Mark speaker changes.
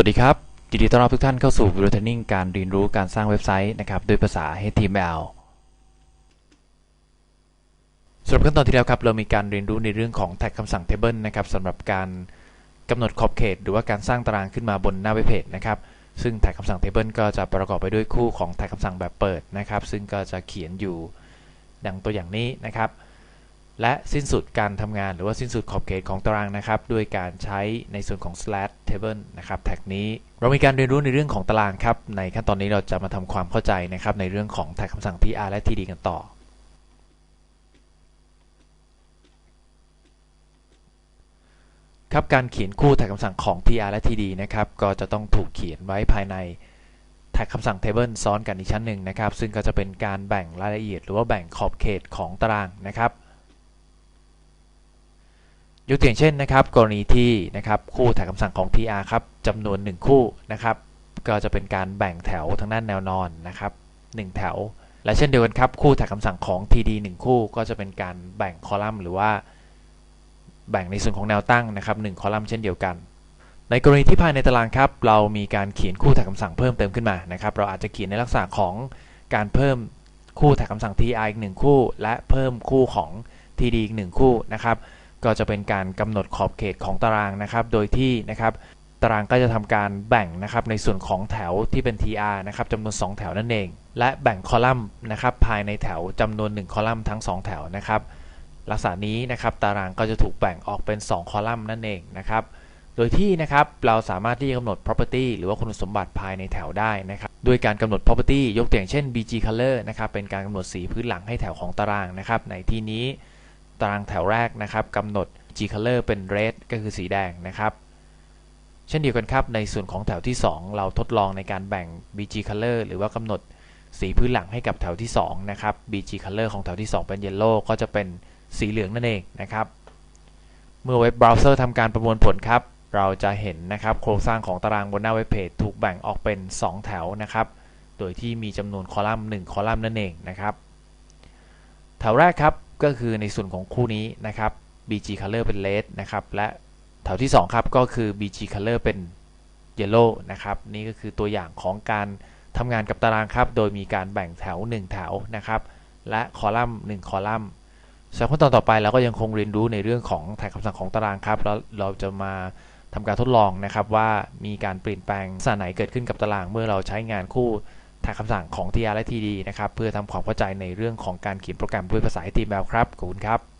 Speaker 1: สวัสดีครับยินดีต้อนรับทุกท่านเข้าสู่ Video Training การเรียนรู้การสร้างเว็บไซต์นะครับด้วยภาษา HTML สำหรับขั้นตอนที่แล้วครับเรามีการเรียนรู้ในเรื่องของแท็กคำสั่ง Table นะครับสำหรับการกำหนดขอบเขต หรือว่าการสร้างตารางขึ้นมาบนหน้าเว็บเพจนะครับซึ่งแท็กคำสั่ง Table ก็จะประกอบไปด้วยคู่ของแท็กคำสั่งแบบเปิดนะครับซึ่งก็จะเขียนอยู่ดังตัวอย่างนี้นะครับ และสิ้นสุดการทำงานหรือว่าสิ้นสุดขอบเขตของตารางนะครับด้วยการใช้ในส่วนของ slash table นะครับแท็กนี้เรามีการเรียนรู้ในเรื่องของตารางครับ ในขั้นตอนนี้เราจะมาทำความเข้าใจนะครับในเรื่องของแท็กคำสั่ง tr และ td กันต่อ ครับการเขียนคู่แท็กคำสั่งของ tr และ td นะครับก็จะต้องถูกเขียนไว้ภายในแท็กคำสั่ง table ซ้อนกันอีกชั้นหนึ่งนะครับซึ่งก็จะเป็นการแบ่งรายละเอียด หรือว่าแบ่งขอบเขตของตารางนะครับ ยกตัวอย่างเช่นนะครับ กรณีที่นะครับคู่แถกคำสั่งของ tr ครับจำนวน 1 คู่นะครับ ก็จะเป็นการแบ่งแถวทางด้านแนวนอนนะครับ1แถว และเช่นเดียวกันครับคู่แถกคำสั่งของ td 1 คู่ ก็จะเป็นการแบ่งคอลัมน์ หรือว่าแบ่งในส่วนของแนวตั้งนะครับ1คอลัมน์เช่นเดียวกัน ในกรณีที่ภายในตารางครับ เรามีการเขียนคู่แถกคำสั่งเพิ่มเติมขึ้นมานะครับ เราอาจจะเขียนในลักษณะของการเพิ่มคู่แถกคำสั่ง tr อีก1คู่ และเพิ่มคู่ของ td อีก1คู่นะครับ ก็จะเป็นการกำหนดขอบเขตของตารางนะครับ โดยที่นะครับตารางก็จะทำการแบ่งนะครับในส่วนของแถวที่เป็น tr นะครับจำนวน 2 แถวนั่นเอง และแบ่งคอลัมน์นะครับภายในแถวจำนวน 1 คอลัมน์ทั้ง 2 แถวนะครับลักษณะนี้นะครับตารางก็จะถูกแบ่งออกเป็น 2 คอลัมน์นั่นเองนะครับโดยที่นะครับเราสามารถที่จะกำหนด property หรือว่าคุณสมบัติภายในแถวได้นะครับด้วยการกำหนด property ยกตัวอย่างเช่น bg color นะครับเป็นการกำหนดสีพื้นหลังให้แถวของตารางนะครับในที่นี้ ตารางแถวแรกนะครับกำหนด G color เป็น red ก็คือสีแดงนะครับ เช่นเดียวกันครับ ในส่วนของแถวที่ 2 เราทดลองในการแบ่ง BG color หรือว่ากำหนดสีพื้นหลังให้กับแถวที่2นะครับ BG color ของแถวที่ 2 เป็น yellow ก็จะเป็นสีเหลืองนั่นเองนะครับ เมื่อเว็บเบราว์เซอร์ทำการประมวลผลครับ เราจะเห็นนะครับโครงสร้างของตารางบนหน้าเว็บเพจถูกแบ่งออกเป็น 2 แถวนะครับ โดยที่มีจำนวนคอลัมน์ 1 คอลัมน์นั่นเองนะครับ แถวแรกครับ ก็คือในส่วนของคู่นี้นะครับ BG color เป็น red นะครับ และแถวที่ 2 ครับ ก็คือ BG color เป็น yellow นะครับ นี่ก็คือตัวอย่างของการทำงานกับตารางครับ โดยมีการแบ่งแถว 1 แถวนะครับ และคอลัมน์ 1 คอลัมน์สำหรับขั้นตอนต่อไปเราก็ยังคงเรียนรู้ในเรื่องของแท็กคำสั่งของตารางครับ แล้วเราจะมาทำการทดลองนะครับว่ามีการเปลี่ยนแปลงลักษณะไหนเกิดขึ้นกับตารางเมื่อเราใช้งานคู่ แท็กคำสั่งของ tr และ td นะครับ เพื่อทำความเข้าใจในเรื่องของการเขียนโปรแกรมด้วยภาษา HTML ครับ ขอบคุณครับ